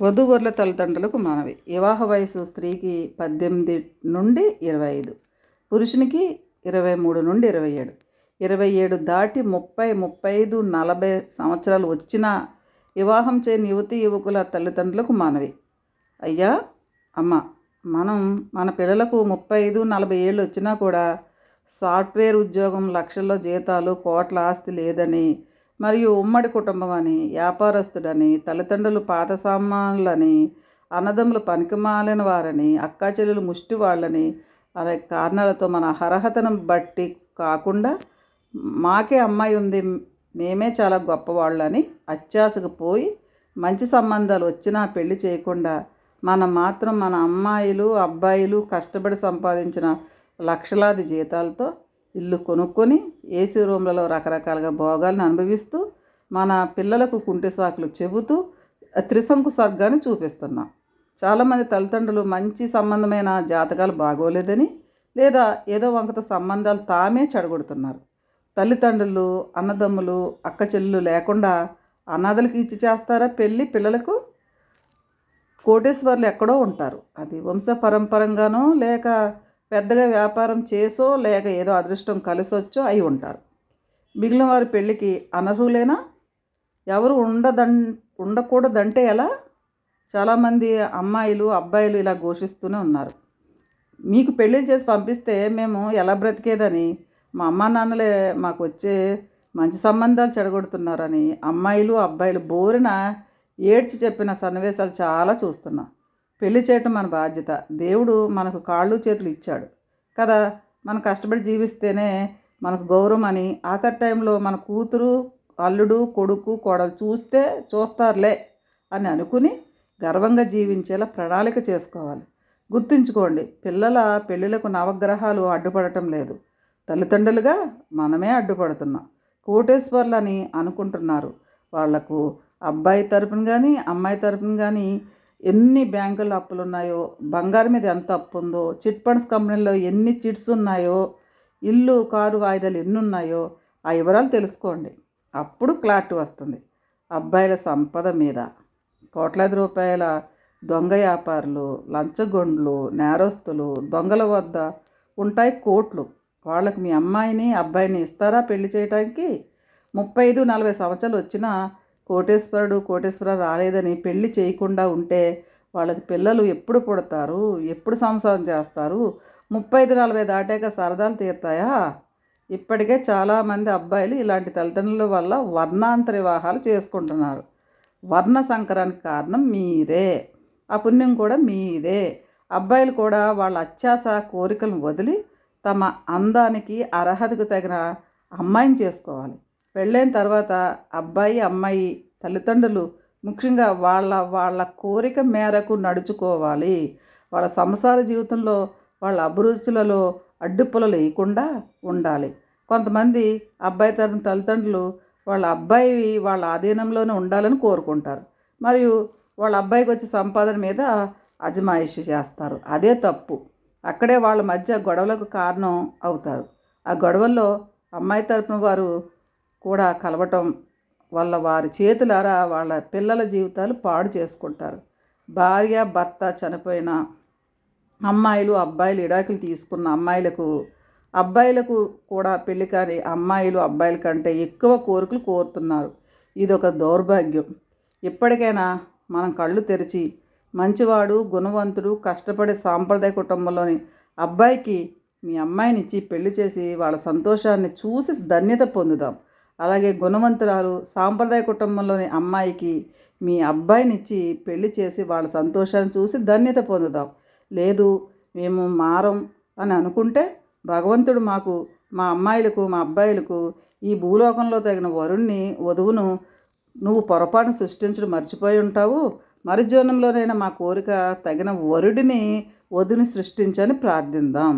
వధూవరుల తల్లిదండ్రులకు మనవి. వివాహ వయసు స్త్రీకి పద్దెనిమిది నుండి ఇరవై ఐదు పురుషునికి ఇరవై మూడు నుండి ఇరవై ఏడు. ఇరవై ఏడు దాటి ముప్పై ముప్పై ఐదు నలభై సంవత్సరాలు వచ్చిన వివాహం చేయని యువతి యువకుల తల్లిదండ్రులకు మనవి. అయ్యా అమ్మ మనం మన పిల్లలకు ముప్పై ఐదు నలభై ఏళ్ళు వచ్చినా కూడా సాఫ్ట్వేర్ ఉద్యోగం లక్షల్లో జీతాలు కోట్ల ఆస్తి లేదని మరియు ఉమ్మడి కుటుంబం అని వ్యాపారస్తుడని తల్లిదండ్రులు పాత సామాన్లని అన్నదమ్ములు పనికిమాలిన వారని అక్కా చెల్లెలు ముష్టి వాళ్ళని అనే కారణాలతో మన అర్హతను బట్టి కాకుండా మాకే అమ్మాయి ఉంది మేమే చాలా గొప్పవాళ్ళని అత్యాశకు పోయి మంచి సంబంధాలు వచ్చినా పెళ్ళి చేయకుండా మనం మాత్రం మన అమ్మాయిలు అబ్బాయిలు కష్టపడి సంపాదించిన లక్షలాది జీతాలతో ఇల్లు కొనుక్కొని ఏసీ రూమ్లలో రకరకాలుగా భోగాలను అనుభవిస్తూ మన పిల్లలకు కుంటి సాకులు చెబుతూ త్రిశంకు స్వర్గాన్ని చూపిస్తున్నాం. చాలామంది తల్లిదండ్రులు మంచి సంబంధమైన జాతకాలు బాగోలేదని లేదా ఏదో వంకతో సంబంధాలు తామే చెడగొడుతున్నారు. తల్లిదండ్రులు అన్నదమ్ములు అక్క చెల్లెలు లేకుండా అనాథలకు ఇచ్చి చేస్తారా పెళ్ళి పిల్లలకు? కోటేశ్వర్లు ఎక్కడో ఉంటారు. అది వంశ పరంపరంగానో లేక పెద్దగా వ్యాపారం చేసో లేక ఏదో అదృష్టం కలిసొచ్చో అయి ఉంటారు. మిగిలిన వారి పెళ్ళికి అనర్హులేనా? ఎవరు ఉండదం ఉండకూడదంటే ఎలా? చాలామంది అమ్మాయిలు అబ్బాయిలు ఇలా ఘోషిస్తూనే ఉన్నారు. మీకు పెళ్ళి చేసి పంపిస్తే మేము ఎలా బ్రతికేదని మా అమ్మా నాన్నలే మాకు వచ్చే మంచి సంబంధాలు చెడగొడుతున్నారని అమ్మాయిలు అబ్బాయిలు బోరిన ఏడ్చి చెప్పిన సన్నివేశాలు చాలా చూస్తున్నాం. పెళ్ళి చేయటం మన బాధ్యత. దేవుడు మనకు కాళ్ళు చేతులు ఇచ్చాడు. కదా మనం కష్టపడి జీవిస్తేనే మనకు గౌరవం అని. ఆఖరి టైంలో మన కూతురు అల్లుడు కొడుకు కోడలు చూస్తే చూస్తారులే అని అనుకుని గర్వంగా జీవించేలా ప్రణాళిక చేసుకోవాలి. గుర్తుంచుకోండి పిల్లల పెళ్ళిళ్ళకు నవగ్రహాలు అడ్డుపడటం లేదు. తల్లిదండ్రులుగా మనమే అడ్డుపడుతున్నాం. కోటేశ్వర్లని అనుకుంటున్నారు. వాళ్ళకు అబ్బాయి తరపున కానీ అమ్మాయి తరపున కానీ ఎన్ని బ్యాంకుల్లో అప్పులు ఉన్నాయో బంగారం మీద ఎంత అప్పు ఉందో చిట్ ఫండ్స్ కంపెనీలో ఎన్ని చిట్స్ ఉన్నాయో ఇల్లు కారు వాయిదాలు ఎన్ని ఉన్నాయో ఆ వివరాలు తెలుసుకోండి. అప్పుడు క్లారిటీ వస్తుంది. అబ్బాయిల సంపద మీద. కోట్లాది రూపాయల దొంగ వ్యాపారులు లంచగొండ్లు నేరస్తులు దొంగల వద్ద ఉంటాయి కోట్లు. వాళ్ళకి మీ అమ్మాయిని అబ్బాయిని ఇస్తారా పెళ్ళి చేయడానికి ముప్పై ఐదు నలభై సంవత్సరాలు వచ్చినా కోటేశ్వరుడు కోటేశ్వర రాలేదని పెళ్ళి చేయకుండా ఉంటే వాళ్ళకి పిల్లలు ఎప్పుడు పుడతారు? ఎప్పుడు సంసారం చేస్తారు? ముప్పై ఐదు నలభై దాటాక సరదాలు తీరుతాయా? ఇప్పటికే చాలామంది అబ్బాయిలు ఇలాంటి తల్లిదండ్రుల వల్ల వర్ణాంతర వివాహాలు చేసుకుంటున్నారు. వర్ణ సంకరానికి కారణం మీరే. ఆ పుణ్యం కూడా మీదే. అబ్బాయిలు కూడా వాళ్ళ అత్యాస కోరికలను వదిలి తమ అందానికి అర్హతకు తగిన అమ్మాయిని చేసుకోవాలి. పెళ్ళైన తర్వాత అబ్బాయి అమ్మాయి తల్లిదండ్రులు ముఖ్యంగా వాళ్ళ వాళ్ళ కోరిక మేరకు నడుచుకోవాలి. వాళ్ళ సంసార జీవితంలో వాళ్ళ అభిరుచులలో అడ్డుపులు లేకుండా ఉండాలి. కొంతమంది అబ్బాయి తరం తల్లిదండ్రులు వాళ్ళ అబ్బాయి వాళ్ళ ఆధీనంలోనే ఉండాలని కోరుకుంటారు. మరియు వాళ్ళ అబ్బాయికి వచ్చే సంపాదన మీద అజమాయిషి చేస్తారు. అదే తప్పు. అక్కడే వాళ్ళ మధ్య గొడవలకు కారణం అవుతారు. ఆ గొడవల్లో అమ్మాయి తరపున వారు కూడా కలవటం వల్ల వారి చేతులారా వాళ్ళ పిల్లల జీవితాలు పాడు చేసుకుంటారు. భార్య భర్త చనిపోయిన అమ్మాయిలు అబ్బాయిలు ఇడాకులు తీసుకున్న అమ్మాయిలకు అబ్బాయిలకు కూడా పెళ్ళి కాని అమ్మాయిలు అబ్బాయిల కంటే ఎక్కువ కోరికలు కోరుతున్నారు. ఇది ఒక దౌర్భాగ్యం. ఇప్పటికైనా మనం కళ్ళు తెరిచి మంచివాడు గుణవంతుడు కష్టపడే సాంప్రదాయ కుటుంబంలోని అబ్బాయికి మీ అమ్మాయిని ఇచ్చి పెళ్ళి చేసి వాళ్ళ సంతోషాన్ని చూసి ధన్యత పొందుదాం. అలాగే గుణవంతురాలు సాంప్రదాయ కుటుంబంలోని అమ్మాయికి మీ అబ్బాయినిచ్చి పెళ్ళి చేసి వాళ్ళ సంతోషాన్ని చూసి ధన్యత పొందుదాం. లేదు మేము మారం అని అనుకుంటే భగవంతుడు మాకు మా అమ్మాయిలకు మా అబ్బాయిలకు ఈ భూలోకంలో తగిన వరుణ్ణి వధువును నువ్వు పొరపాటును సృష్టించడం మర్చిపోయి ఉంటావు. మరుజీవనంలోనైనా మా కోరిక తగిన వరుడిని వధుని సృష్టించని ప్రార్థిందాం.